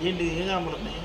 ఏంటి ఏం కనబడుతున్నాయి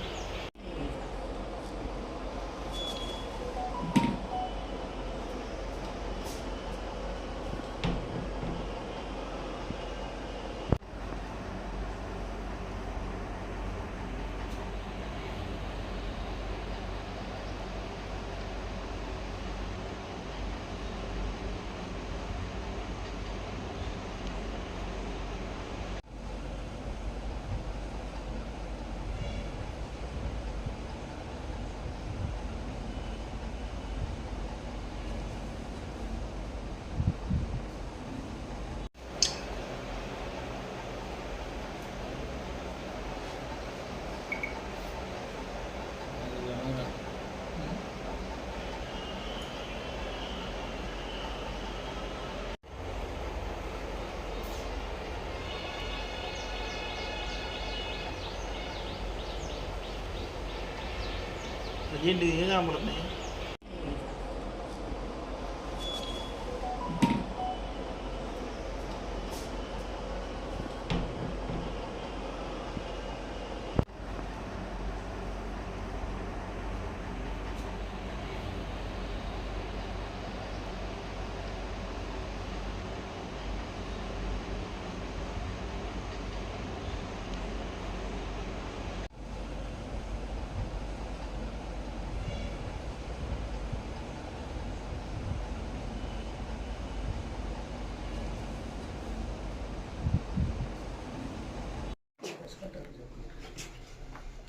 ఏంటి ఏం కనబడుతున్నాయి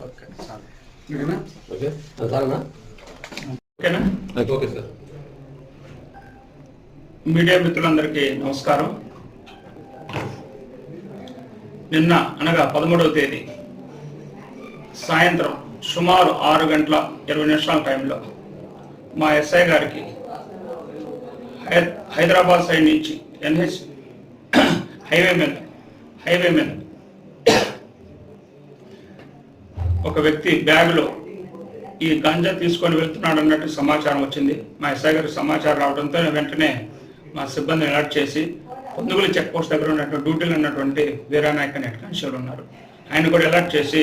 ఓకే. చాలు మీరేనా ఓకే. చాలనా ఓకేనా? Okay sir. మీడియా మిత్రులందరికీ నమస్కారం. నిన్న అనగా పదమూడవ తేదీ సాయంత్రం సుమారు ఆరు గంటల ఇరవై నిమిషాల టైంలో మా ఎస్ఐ గారికి హైదరాబాద్ సైడ్ నుంచి ఎన్హెచ్ హైవే మీద హైవే మీద ఒక వ్యక్తి బ్యాగులో ఈ గంజా తీసుకొని వెళ్తున్నాడు అన్నట్టు సమాచారం వచ్చింది. మా ఎస్ఐ గారికి సమాచారం రావడంతో వెంటనే మా సిబ్బందిని అలర్ట్ చేసి పొందుగుల చెక్ పోస్ట్ దగ్గర ఉన్నటువంటి డ్యూటీలు ఉన్నటువంటి వీరానాయక్ అనే హెడ్ కానిస్టేబుల్ ఉన్నారు. ఆయన కూడా అలర్ట్ చేసి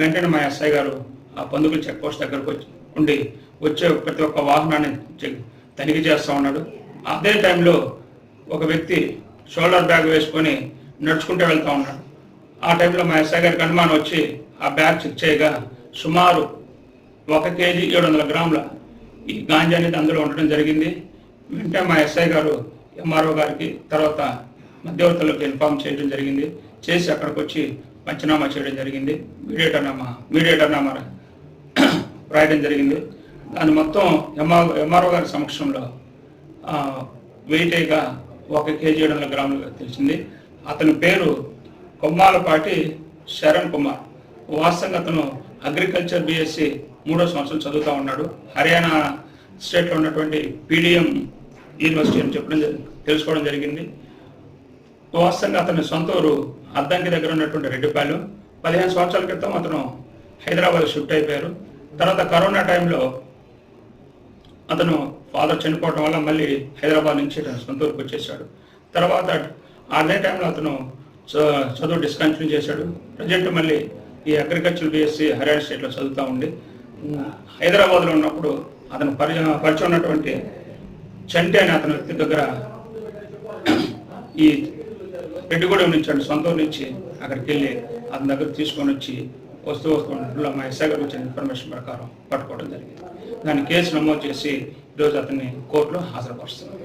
వెంటనే మా ఎస్ఐ గారు ఆ పొందుగుల చెక్ పోస్ట్ దగ్గరకు వచ్చి ఉండి వచ్చే ప్రతి ఒక్క వాహనాన్ని తనిఖీ చేస్తూ ఉన్నాడు. అదే టైంలో ఒక వ్యక్తి షోల్డర్ బ్యాగ్ వేసుకొని నడుచుకుంటూ వెళ్తూ ఉన్నాడు. ఆ టైంలో మా ఎస్ఐ గారికి అనుమానం వచ్చి ఆ బ్యాగ్ చెక్ చేయగా సుమారు ఒక కేజీ ఏడు వందల గ్రాముల ఈ గాంజా అనేది అందులో ఉండడం జరిగింది. వెంటనే మా ఎస్ఐ గారు ఎంఆర్ఓ గారికి తర్వాత మధ్యవర్తులకు ఇన్ఫామ్ చేయడం జరిగింది. చేసి అక్కడికి వచ్చి పంచనామా చేయడం జరిగింది. మీడియేటర్ నామా మీడియేటర్ నామా రాయడం జరిగింది. దాని మొత్తం ఎంఆర్ ఎంఆర్ఓ గారి సమక్షంలో వెయిటేగా ఒక కేజీ ఏడు వందల గ్రాములుగా తెలిసింది. అతని పేరు కొమ్మాలపాటి శరణ్ కుమార్. వాస్తవంగా అతను అగ్రికల్చర్ బిఎస్సి మూడో సంవత్సరం చదువుతూ ఉన్నాడు. హర్యానా స్టేట్లో ఉన్నటువంటి పీడిఎం యూనివర్సిటీ అని చెప్పడం తెలుసుకోవడం జరిగింది. వాస్తవంగా అతని సొంత ఊరు అద్దంకి దగ్గర ఉన్నటువంటి రెడ్డిపాలెం. పదిహేను సంవత్సరాల క్రితం అతను హైదరాబాద్ షిఫ్ట్ అయిపోయారు. తర్వాత కరోనా టైంలో అతను ఫాదర్ చనిపోవడం వల్ల మళ్ళీ హైదరాబాద్ నుంచి అతను సొంత ఊరికి వచ్చేసాడు. తర్వాత అదే టైంలో అతను చదువు డిస్కంటిన్యూ చేశాడు. ప్రజెంట్ మళ్ళీ ఈ అగ్రికల్చర్ బిఎస్సి హర్యానా స్టేట్లో చదువుతూ ఉండి హైదరాబాద్లో ఉన్నప్పుడు అతను పరిచయం పరిచయం ఉన్నటువంటి చంటి అనే అతని వ్యక్తి దగ్గర ఈ రెడ్డిగూడెం నుంచి అండి సొంత నుంచి అక్కడికి వెళ్ళి అతని దగ్గర తీసుకొని వచ్చి వస్తూ వస్తున్నట్లో మా ఎస్ఐ గారు వచ్చిన ఇన్ఫర్మేషన్ ప్రకారం పట్టుకోవడం జరిగింది. దాని కేసు నమోదు చేసి ఈరోజు అతన్ని కోర్టులో హాజరుపరుస్తున్నాం